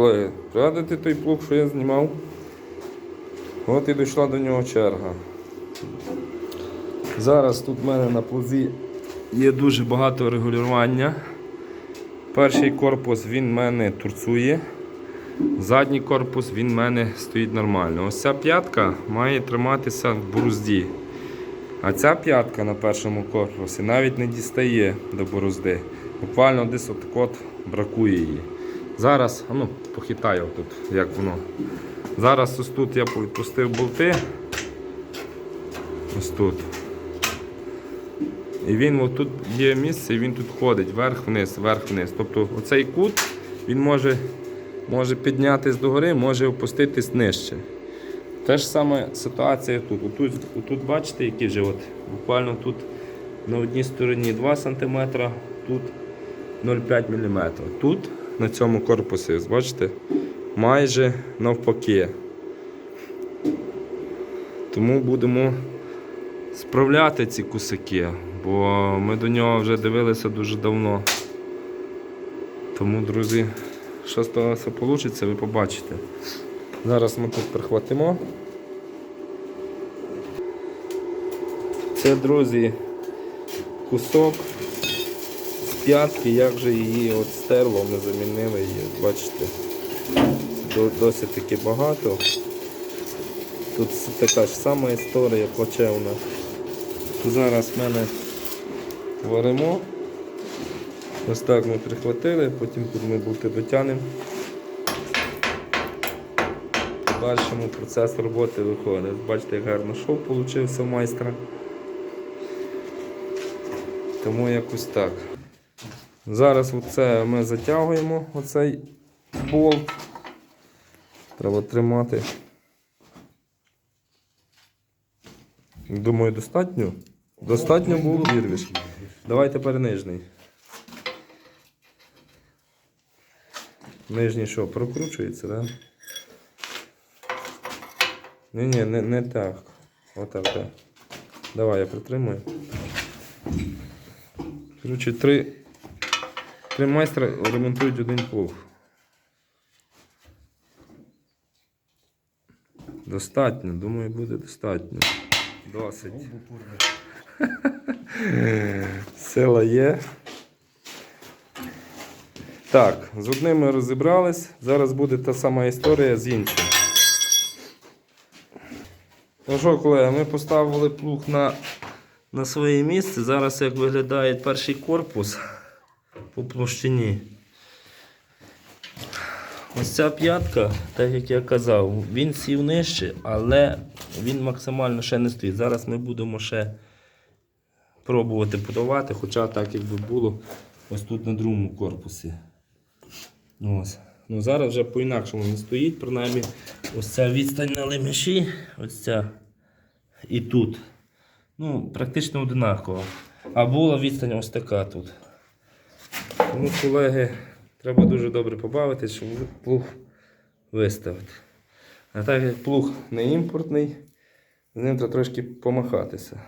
Колеги, пригадуєте той плуг, що я знімав? От і дійшла до нього черга. Зараз тут в мене на плузі є дуже багато регулювання. Перший корпус він в мене турцує. Задній корпус він в мене стоїть нормально. Ось ця п'ятка має триматися в борозді. А ця п'ятка на першому корпусі навіть не дістає до борозди. Буквально десь от бракує її. Зараз, ну, похитаю тут, як воно. Зараз ось тут я відпустив болти. Ось тут. І він тут є місце, і він тут ходить вверх-вниз, вверх-вниз. Тобто оцей кут він може, може піднятись догори, може опуститись нижче. Те ж саме ситуація тут. Отут, отут бачите, які вже от, буквально тут на одній стороні 2 см, тут 0,5 мм. Тут на цьому корпусі, бачите, майже навпаки. Тому будемо справляти ці кусики, бо ми до нього вже дивилися дуже давно. Тому, друзі, що з того все вийде, ви побачите. Зараз ми тут прихватимо. Це, друзі, кусок п'ятки, як же її от стерло, ми замінили її, бачите, досить таки багато. Тут така ж сама історія плачевна. Зараз в мене варимо. Ось так ми прихватили, потім тут ми болти дотягнемо. Подальшому процес роботи виходить. Бачите, як гарно шов вийшов майстра. Тому якось так. Зараз оце ми затягуємо оцей болт. Треба тримати. Думаю, достатньо. Достатньо було вірвиш. Давай тепер нижній. Нижній що, прокручується, так? Да? Ні, ні, не, не так. Отак, так. Давай, я притримую. Коротше, три, три майстра ремонтують один плуг. Достатньо, думаю, буде достатньо. Досить. Сила є. Так, з одним ми розібрались. Зараз буде та сама історія з іншим. Ну що, колеги, ми поставили плуг на, на своє місце. Зараз як виглядає перший корпус по площині. Ось ця п'ятка, так як я казав, він сів нижче, але він максимально ще не стоїть. Зараз ми будемо ще пробувати подавати, хоча так якби було ось тут на другому корпусі. Ось. Ну, зараз вже по-інакшому не стоїть, принаймні ось ця відстань на лемеші, ось ця і тут. Ну, практично одинаково. А була відстань ось така тут. Тому, колеги, треба дуже добре побавитись, щоб плуг виставити. А так як плуг не імпортний, з ним треба трошки помахатися.